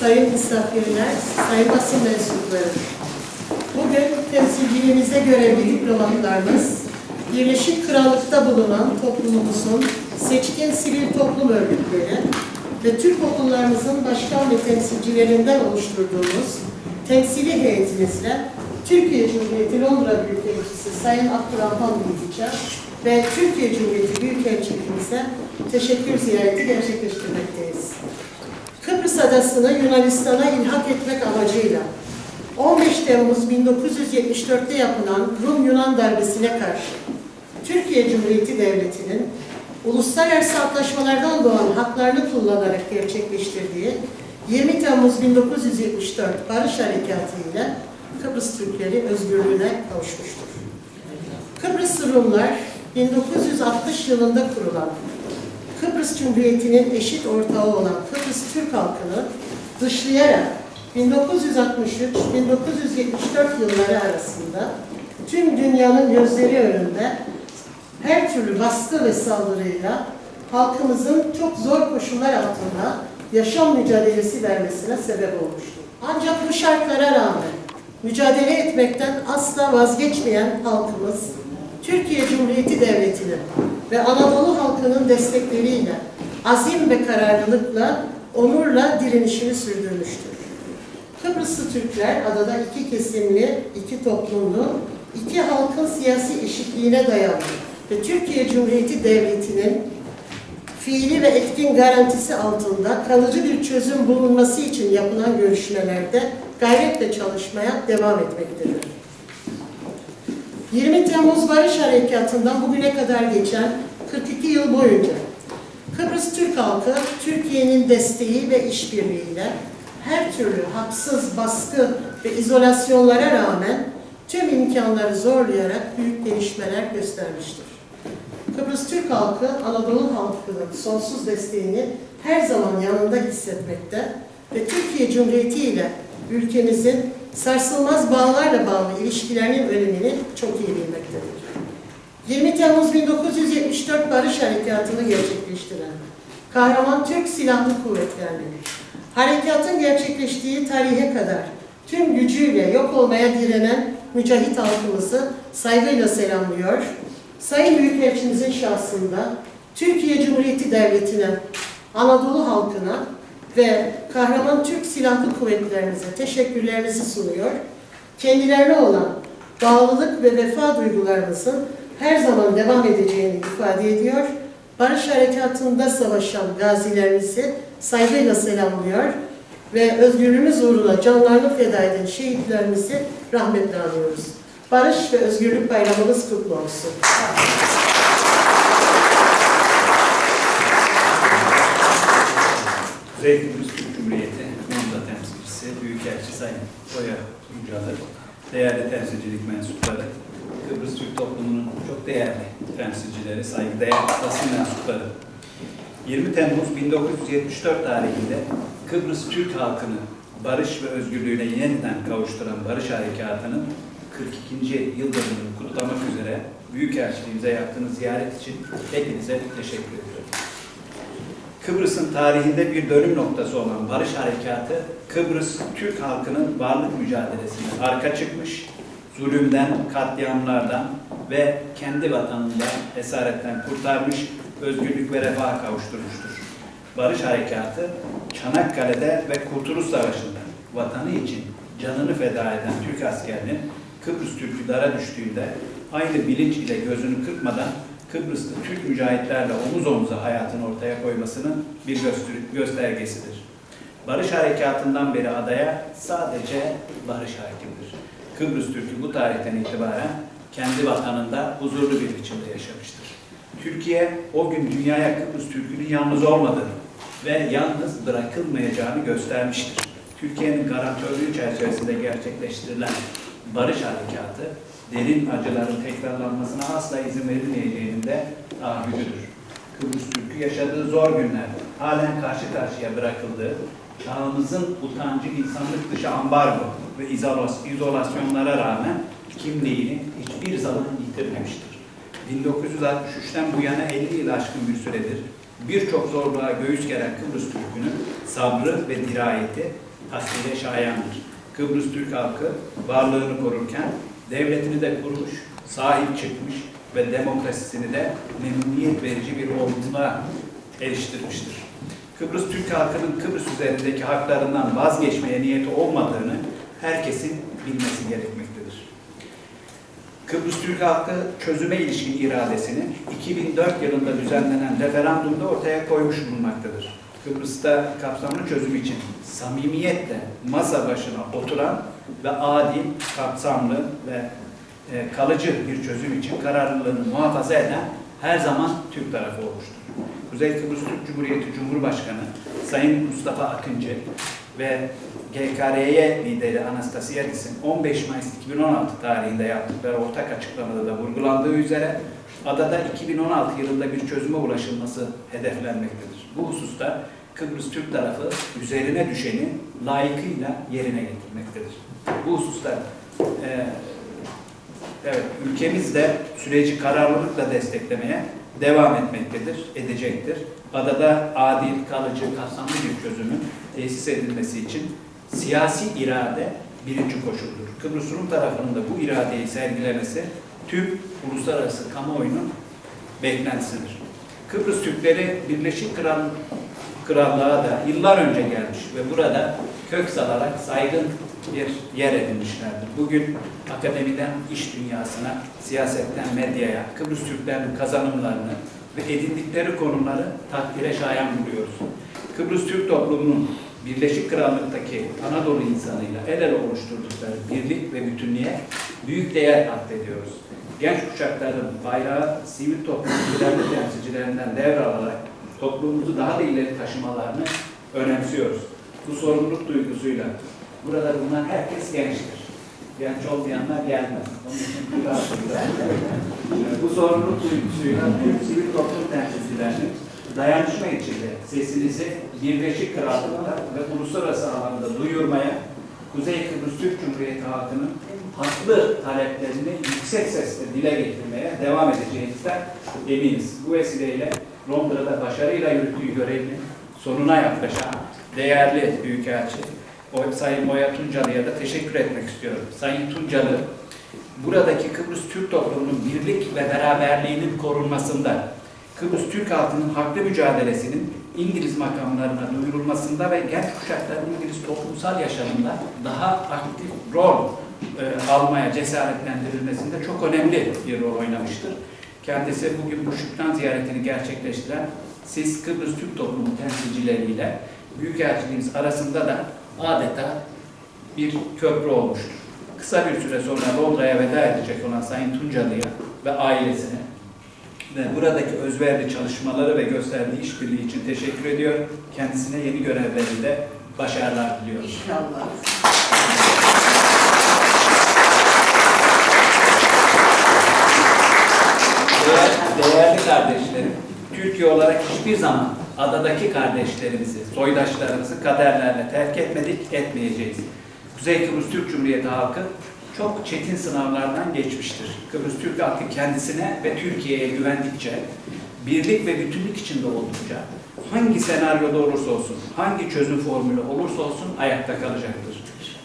sayın misafirler, sayın basın mensupları. Bugün temsilciliğimize görevli diplomatlarımız, Birleşik Krallık'ta bulunan toplumumuzun seçkin sivil toplum örgütleri ve Türk okullarımızın başkan ve temsilcilerinden oluşturduğumuz temsili heyetimizle Türkiye Cumhuriyeti Londra Büyükelçisi Sayın Abdurrahman Bilgiçer ve Türkiye Cumhuriyeti Büyükelçiliğimize teşekkür ziyareti gerçekleştirmekteyiz. Kıbrıs Adası'nı Yunanistan'a ilhak etmek amacıyla 15 Temmuz 1974'te yapılan Rum-Yunan darbesine karşı Türkiye Cumhuriyeti Devleti'nin uluslararası antlaşmalardan doğan haklarını kullanarak gerçekleştirdiği 20 Temmuz 1974 Barış Harekatı ile Kıbrıs Türkleri özgürlüğüne kavuşmuştur. Kıbrıs Rumlar 1960 yılında kurulan Kıbrıs Cumhuriyeti'nin eşit ortağı olan Kıbrıs Türk halkını dışlayarak 1963-1974 yılları arasında tüm dünyanın gözleri önünde her türlü baskı ve saldırıyla halkımızın çok zor koşullar altında yaşam mücadelesi vermesine sebep olmuştur. Ancak bu şartlara rağmen mücadele etmekten asla vazgeçmeyen halkımız, Türkiye Cumhuriyeti Devleti'nin ve Anadolu halkının destekleriyle azim ve kararlılıkla, onurla direnişini sürdürmüştür. Kıbrıslı Türkler adada iki kesimli, iki toplumlu, iki halkın siyasi eşitliğine dayalı ve Türkiye Cumhuriyeti Devleti'nin fiili ve etkin garantisi altında kalıcı bir çözüm bulunması için yapılan görüşmelerde gayretle çalışmaya devam etmektedir. 20 Temmuz Barış Harekatı'ndan bugüne kadar geçen 42 yıl boyunca Kıbrıs Türk halkı Türkiye'nin desteği ve işbirliğiyle her türlü haksız baskı ve izolasyonlara rağmen tüm imkanları zorlayarak büyük gelişmeler göstermiştir. Kıbrıs Türk halkı Anadolu halkının sonsuz desteğini her zaman yanında hissetmekte ve Türkiye Cumhuriyeti ile ülkemizin sarsılmaz bağlarla bağlı ilişkilerinin önemini çok iyi bilmektedir. 20 Temmuz 1974 Barış Harekatı'nı gerçekleştiren kahraman Türk Silahlı Kuvvetleri'nin harekatın gerçekleştiği tarihe kadar tüm gücüyle yok olmaya direnen mücahit halkımızı saygıyla selamlıyor. Sayın Büyükelçimizin şahsında Türkiye Cumhuriyeti Devleti'ne, Anadolu halkına ve kahraman Türk Silahlı Kuvvetlerimize teşekkürlerimizi sunuyor. Kendilerine olan bağlılık ve vefa duygularımızın her zaman devam edeceğini ifade ediyor. Barış Harekatı'nda savaşan gazilerimizi saygıyla selamlıyor ve özgürlüğümüz uğruna canlarını feda eden şehitlerimizi rahmetle anıyoruz. Barış ve Özgürlük Bayramımız kutlu olsun. Kıbrıs Türk Cumhuriyeti Londra temsilcisi, Büyükelçi Sayın Oya Yücalı, değerli temsilcilik mensupları, Kıbrıs Türk toplumunun çok değerli temsilcileri, saygıdeğer basın mensupları. 20 Temmuz 1974 tarihinde Kıbrıs Türk halkını barış ve özgürlüğüne yeniden kavuşturan Barış Harekatı'nın 42. yıl dönümünü kutlamak üzere Büyükelçiliğimize yaptığınız ziyaret için hepinize teşekkür ediyorum. Kıbrıs'ın tarihinde bir dönüm noktası olan Barış Harekatı, Kıbrıs Türk halkının varlık mücadelesine arka çıkmış, zulümden, katliamlardan ve kendi vatanından esaretten kurtarmış, özgürlük ve refaha kavuşturmuştur. Barış Harekatı, Çanakkale'de ve Kurtuluş Savaşı'nda vatanı için canını feda eden Türk askerinin Kıbrıs Türk'ü dara düştüğünde aynı bilinç ile gözünü kırpmadan Kıbrıs'ta Türk mücahitlerle omuz omuza hayatını ortaya koymasının bir göster- göstergesidir. Barış Harekatı'ndan beri adaya sadece barış hakimdir. Kıbrıs Türk'ü bu tarihten itibaren kendi vatanında huzurlu bir biçimde yaşamıştır. Türkiye o gün dünyaya Kıbrıs Türk'ünün yalnız olmadığını ve yalnız bırakılmayacağını göstermiştir. Türkiye'nin garantörlüğü çerçevesinde gerçekleştirilen barış harekatı derin acıların tekrarlanmasına asla izin verilmeyeceğinin de taahhüdüdür. Kıbrıs Türk'ü yaşadığı zor günlerde halen karşı karşıya bırakıldığı, çağımızın utancı insanlık dışı ambargo ve izolas- izolasyonlara rağmen kimliğini hiçbir zaman yitirmemiştir. 1963'ten bu yana 50 yıl aşkın bir süredir birçok zorluğa göğüs geren Kıbrıs Türk'ünün sabrı ve dirayeti takdire şayandır. Kıbrıs Türk halkı varlığını korurken devletini de kurmuş, sahip çıkmış ve demokrasisini de memnuniyet verici bir olgunluğa eriştirmiştir. Kıbrıs Türk halkının Kıbrıs üzerindeki haklarından vazgeçmeye niyeti olmadığını herkesin bilmesi gerekmektedir. Kıbrıs Türk halkı çözüme ilişkin iradesini 2004 yılında düzenlenen referandumda ortaya koymuş bulunmaktadır. Kıbrıs'ta kapsamlı çözüm için samimiyetle masa başına oturan ve adil, kapsamlı ve e, kalıcı bir çözüm için kararlılığını muhafaza eden her zaman Türk tarafı olmuştur. Kuzey Kıbrıs Türk Cumhuriyeti Cumhurbaşkanı Sayın Mustafa Akıncı ve GKRY lideri Anastasiadis'in 15 Mayıs 2016 tarihinde yaptıkları ortak açıklamada da vurgulandığı üzere adada 2016 yılında bir çözüme ulaşılması hedeflenmektedir. Bu hususta Kıbrıs Türk tarafı üzerine düşeni layıkıyla yerine getirmektedir. Bu hususta e, evet, ülkemiz de süreci kararlılıkla desteklemeye devam etmektedir, edecektir. Adada adil, kalıcı, kapsamlı bir çözümün tesis edilmesi için siyasi irade birinci koşuldur. Kıbrıs Rum tarafının da bu iradeyi sergilemesi tüm uluslararası kamuoyunun beklentisidir. Kıbrıs Türkleri Birleşik Kral Krallığa da yıllar önce gelmiş ve burada kök salarak saygın bir yer edinmişlerdir. Bugün akademiden iş dünyasına, siyasetten medyaya, Kıbrıs Türklerinin kazanımlarını ve edindikleri konumları takdire şayan buluyoruz. Kıbrıs Türk toplumunun Birleşik Krallık'taki Anadolu insanıyla el ele oluşturdukları birlik ve bütünlüğe büyük değer atfediyoruz. Genç kuşakların bayrağı sivil toplum kıdemli temsilcilerinden devralarak toplumumuzu daha da ileri taşımalarını önemsiyoruz. Bu sorumluluk duygusuyla burada bulunan herkes gençtir. Genç olmayanlar gelmez. Onun için bu sorumluluk duygusuyla sivil toplum temsilcilerinin dayanışma içinde sesinizi Birleşik Krallık'ta ve uluslararası alanda duyurmaya, Kuzey Kıbrıs Türk Cumhuriyeti halkının haklı taleplerini yüksek sesle dile getirmeye devam edeceğinizden eminiz. Bu vesileyle Londra'da başarıyla yürüttüğü görevinin sonuna yaklaşan değerli Büyükelçi Sayın Oya Tuncalı'ya da teşekkür etmek istiyorum. Sayın Tuncalı, buradaki Kıbrıs Türk toplumunun birlik ve beraberliğinin korunmasında, Kıbrıs Türk halkının haklı mücadelesinin İngiliz makamlarına duyurulmasında ve genç kuşakların İngiliz toplumsal yaşamında daha aktif rol e, almaya cesaretlendirilmesinde çok önemli bir rol oynamıştır. Kendisi bugün bu şükran ziyaretini gerçekleştiren siz Kıbrıs Türk toplumu temsilcileriyle Büyükelçiliğimiz arasında da adeta bir köprü olmuştur. Kısa bir süre sonra Londra'ya veda edecek olan Sayın Tuncalı'ya ve ailesine ve buradaki özverili çalışmaları ve gösterdiği işbirliği için teşekkür ediyor. Kendisine yeni görevlerinde başarılar diliyorum. İnşallah. Değer- Değerli kardeşlerim, Türkiye olarak hiçbir zaman adadaki kardeşlerimizi, soydaşlarımızı kaderlerle terk etmedik, etmeyeceğiz. Kuzey Kıbrıs Türk Cumhuriyeti halkı çok çetin sınavlardan geçmiştir. Kıbrıs Türk halkı kendisine ve Türkiye'ye güvendikçe, birlik ve bütünlük içinde oldukça, hangi senaryoda olursa olsun, hangi çözüm formülü olursa olsun ayakta kalacaktır.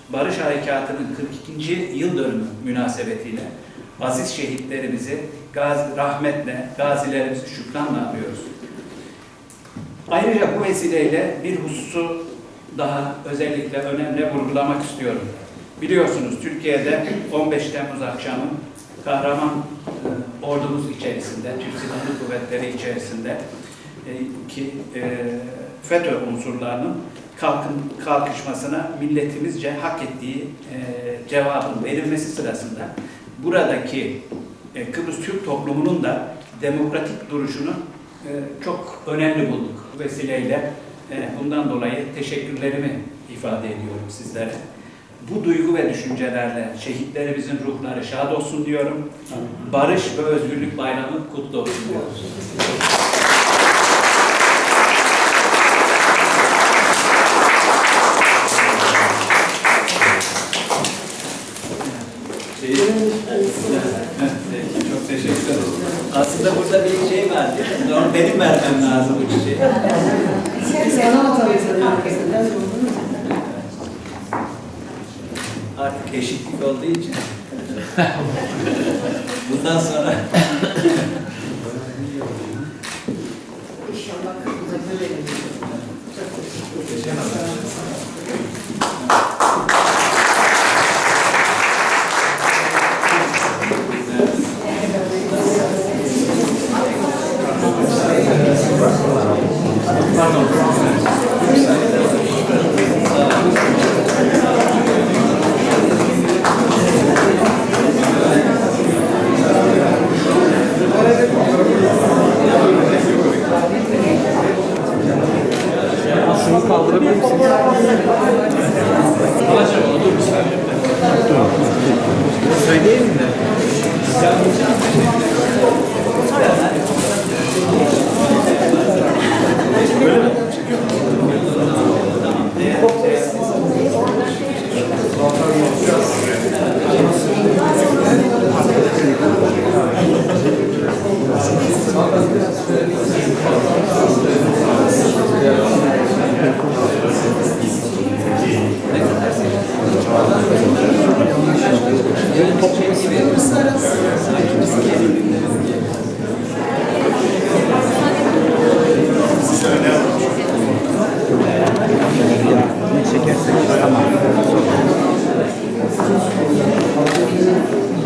Barış Harekatı'nın 42. yıl dönümü münasebetiyle aziz şehitlerimizi gazi, rahmetle, gazilerimizi şükranla anıyoruz. Ayrıca bu vesileyle bir hususu daha özellikle önemli vurgulamak istiyorum. Biliyorsunuz Türkiye'de 15 Temmuz akşamı kahraman e, ordumuz içerisinde, Türk Silahlı Kuvvetleri içerisinde e, ki e, FETÖ unsurlarının kalkın, kalkışmasına milletimizce hak ettiği e, cevabın verilmesi sırasında buradaki e, Kıbrıs Türk toplumunun da demokratik duruşunu e, çok önemli bulduk. Bu vesileyle e, bundan dolayı teşekkürlerimi ifade ediyorum sizlere. Bu duygu ve düşüncelerle şehitlerimizin ruhları şad olsun diyorum. Barış ve özgürlük bayramı kutlu olsun diyorum. Aslında burada bir şey var. Onu benim vermem lazım bu çiçeği. Artık eşitlik olduğu için. Bundan sonra İnşallah kapıda böyle. Teşekkür ederim.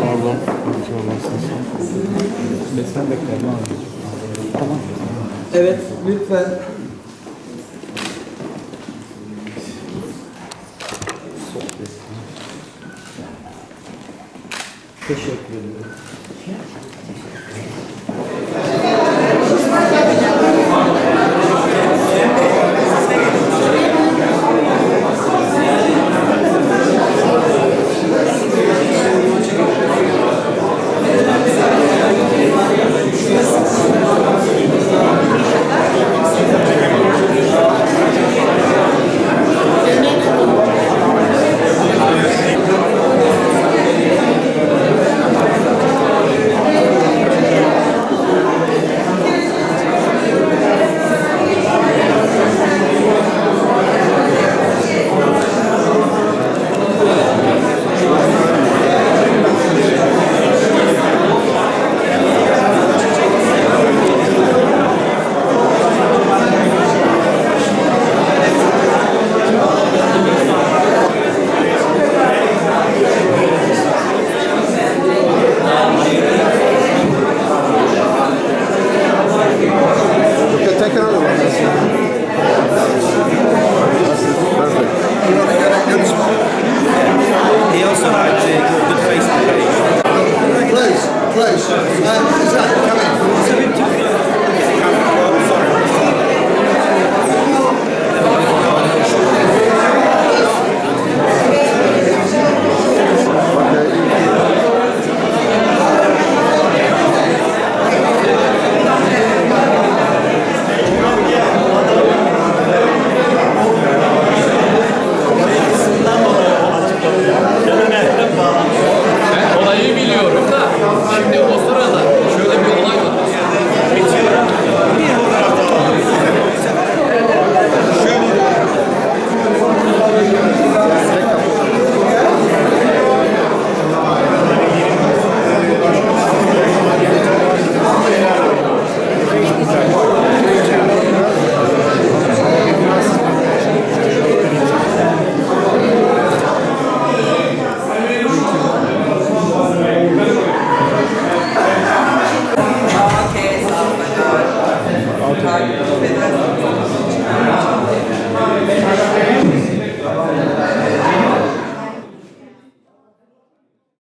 Pardon. Sen bekle. Tamam. Evet, lütfen. Teşekkür ederim.